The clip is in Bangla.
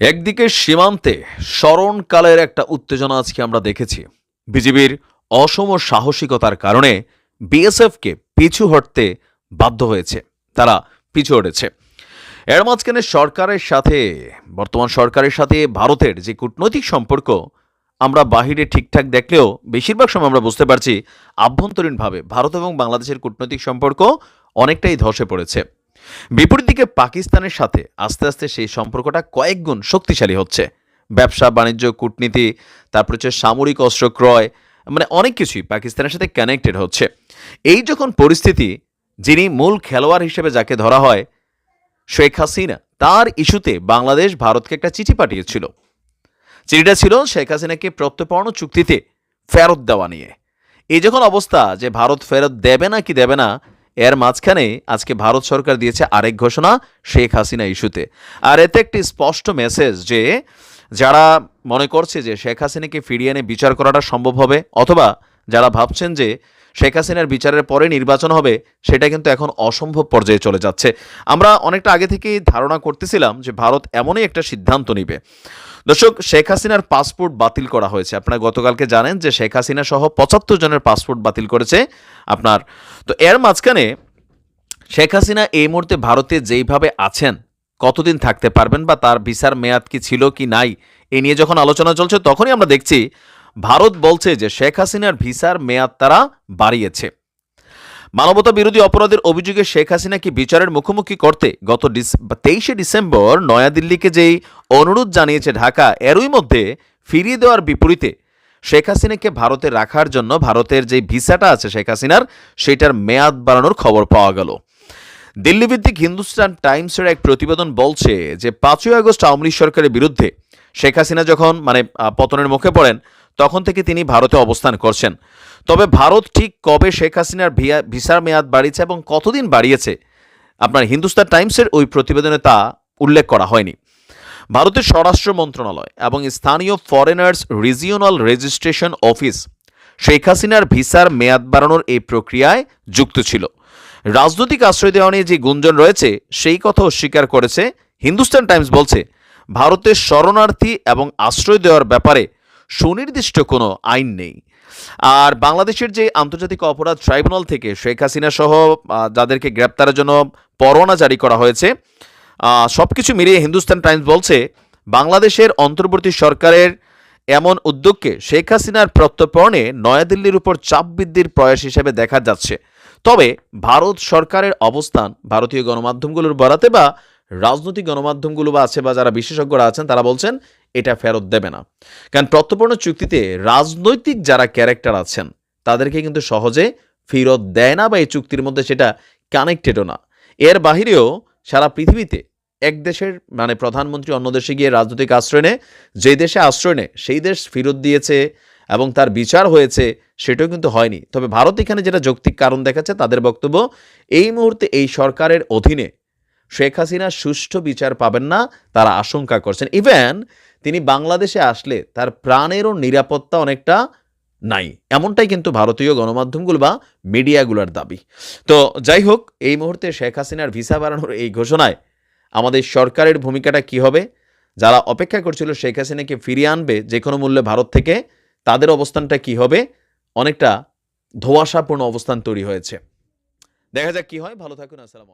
একদিকে সীমান্তে স্মরণকালের একটা উত্তেজনা আজকে আমরা দেখেছি। বিজিবির অসম সাহসিকতার কারণে বিএসএফকে পিছু হটতে বাধ্য হয়েছে। তারা পিছু হটেছে। এর মাঝখানে সরকারের সাথে, বর্তমান সরকারের সাথে ভারতের যে কূটনৈতিক সম্পর্ক, আমরা বাহিরে ঠিকঠাক দেখলেও বেশিরভাগ সময় আমরা বুঝতে পারছি, আভ্যন্তরীণভাবে ভারত এবং বাংলাদেশের কূটনৈতিক সম্পর্ক অনেকটাই ধসে পড়েছে। বিপরীত দিকে পাকিস্তানের সাথে আস্তে আস্তে সেই সম্পর্কটা কয়েক গুণ শক্তিশালী হচ্ছে। ব্যবসা, বাণিজ্য, কূটনীতি, তারপর হচ্ছে সামরিক অস্ত্র ক্রয় মানে অনেক কিছুই পাকিস্তানের সাথে কানেক্টেড হচ্ছে। এই যখন পরিস্থিতি, যিনি মূল খেলোয়াড় হিসেবে যাকে ধরা হয়, শেখ হাসিনা, তার ইস্যুতে বাংলাদেশ ভারতকে একটা চিঠি পাঠিয়েছিল। চিঠিটা ছিল শেখ হাসিনাকে প্রত্যর্পণ চুক্তিতে ফেরত দেওয়া নিয়ে। এই যখন অবস্থা যে ভারত ফেরত দেবে না কি দেবে না এর মাঝখানে আজকে ভারত সরকার দিয়েছে আরেক ঘোষণা শেখ হাসিনা ইস্যুতে। আর এতে একটি স্পষ্ট মেসেজ যে, যারা মনে করছে যে শেখ হাসিনাকে ফিরিয়ে এনে বিচার করাটা সম্ভব হবে, অথবা যারা ভাবছেন যে শেখ হাসিনার বিচারের পরে নির্বাচন হবে, সেটা কিন্তু এখন অসম্ভব পর্যায়ে চলে যাচ্ছে। আমরা অনেকটা আগে থেকেই ধারণা করতেছিলাম যে ভারত এমনই একটা সিদ্ধান্ত নিবে। দর্শক, শেখ হাসিনার পাসপোর্ট বাতিল করা হয়েছে। আপনারা গতকালকে জানেন যে শেখ হাসিনা সহ পঁচাত্তর জনের পাসপোর্ট বাতিল করেছে আপনার। তো এর মাঝখানে শেখ হাসিনা এই মুহূর্তে ভারতে যেইভাবে আছেন, কতদিন থাকতে পারবেন বা তার ভিসার মেয়াদ কি ছিল কি নাই, এ নিয়ে যখন আলোচনা চলছে, তখনই আমরা দেখছি ভারত বলছে যে শেখ হাসিনার ভিসার মেয়াদ তারা বাড়িয়েছে। মানবতা বিরোধী অপরাধের অভিযোগে শেখ হাসিনাকে বিচারের মুখোমুখি করতে গত তেইশে ডিসেম্বর নয়াদিল্লিকে যেই অনুরোধ জানিয়েছে ঢাকা, এরই মধ্যে ফিরিয়ে দেওয়ার বিপরীতে শেখ হাসিনাকে ভারতে রাখার জন্য ভারতের যে ভিসাটা আছে শেখ হাসিনার, সেটার মেয়াদ বাড়ানোর খবর পাওয়া গেল। দিল্লিভিত্তিক হিন্দুস্তান টাইমসের এক প্রতিবেদন বলছে যে পাঁচই আগস্ট আওয়ামী সরকারের বিরুদ্ধে শেখ হাসিনা যখন মানে পতনের মুখে পড়েন তখন থেকে তিনি ভারতে অবস্থান করছেন। তবে ভারত ঠিক কবে শেখ হাসিনার ভিসার মেয়াদ বাড়িয়েছে এবং কতদিন বাড়িয়েছে, আপনার হিন্দুস্তান টাইমসের ওই প্রতিবেদনে তা উল্লেখ করা হয়নি। ভারতের স্বরাষ্ট্র মন্ত্রণালয় এবং স্থানীয় foreigners regional registration office Sheikh হাসিনার ভিসার মেয়াদ বাড়ানোর এই প্রক্রিয়ায় যুক্ত ছিল। রাজনৈতিক আশ্রয় দেওয়া নিয়ে যে গুঞ্জন রয়েছে, সেই কথা অস্বীকার করেছে হিন্দুস্তান টাইমস বলছে, ভারতের শরণার্থী এবং আশ্রয় দেওয়ার ব্যাপারে সুনির্দিষ্ট কোনো আইন নেই। আর বাংলাদেশের যে আন্তর্জাতিক অপরাধ ট্রাইব্যুনাল থেকে শেখ হাসিনা সহ যাদেরকে গ্রেপ্তারের জন্য পরোয়ানা জারি করা হয়েছে সব কিছু মিলিয়ে হিন্দুস্তান টাইমস বলছে, বাংলাদেশের অন্তর্বর্তী সরকারের এমন উদ্যোগকে শেখ হাসিনার প্রত্যর্পণে নয়াদিল্লির উপর চাপ বৃদ্ধির প্রয়াস হিসেবে দেখা যাচ্ছে। তবে ভারত সরকারের অবস্থান ভারতীয় গণমাধ্যমগুলোর বরাতে বা রাজনৈতিক গণমাধ্যমগুলো বা আছে বা যারা বিশেষজ্ঞরা আছেন, তারা বলছেন এটা ফেরত দেবে না। কারণ প্রত্যর্পণ চুক্তিতে রাজনৈতিক যারা ক্যারেক্টার আছেন, তাদেরকে কিন্তু সহজে ফেরত দেয় না বা এই চুক্তির মধ্যে সেটা কানেক্টেডও না। এর বাহিরেও সারা পৃথিবীতে এক দেশের মানে প্রধানমন্ত্রী অন্য দেশে গিয়ে রাজনৈতিক আশ্রয় নেয়, যে দেশে আশ্রয় নেয়, সেই দেশ ফেরত দিয়েছে এবং তার বিচার হয়েছে, সেটাও কিন্তু হয়নি। তবে ভারত এখানে যেটা যৌক্তিক কারণ দেখাচ্ছে, তাদের বক্তব্য, এই মুহূর্তে এই সরকারের অধীনে শেখ হাসিনা সুষ্ঠু বিচার পাবেন না, তারা আশঙ্কা করছেন। ইভেন তিনি বাংলাদেশে আসলে তার প্রাণেরও নিরাপত্তা অনেকটা নাই। এমনটাই কিন্তু ভারতীয় গণমাধ্যমগুলো বা মিডিয়াগুলোর দাবি। তো যাই হোক, এই মুহূর্তে শেখ হাসিনার ভিসা বাড়ানোর এই ঘোষণায় আমাদের সরকারের ভূমিকাটা কি হবে? যারা অপেক্ষা করছিল শেখ হাসিনাকে ফিরিয়ে আনবে যে কোনো মূল্যে ভারত থেকে, তাদের অবস্থানটা কি হবে? অনেকটা ধোঁয়াশাপূর্ণ অবস্থান তৈরি হয়েছে। দেখা যাক কি হয়। ভালো থাকুন, আসসালামু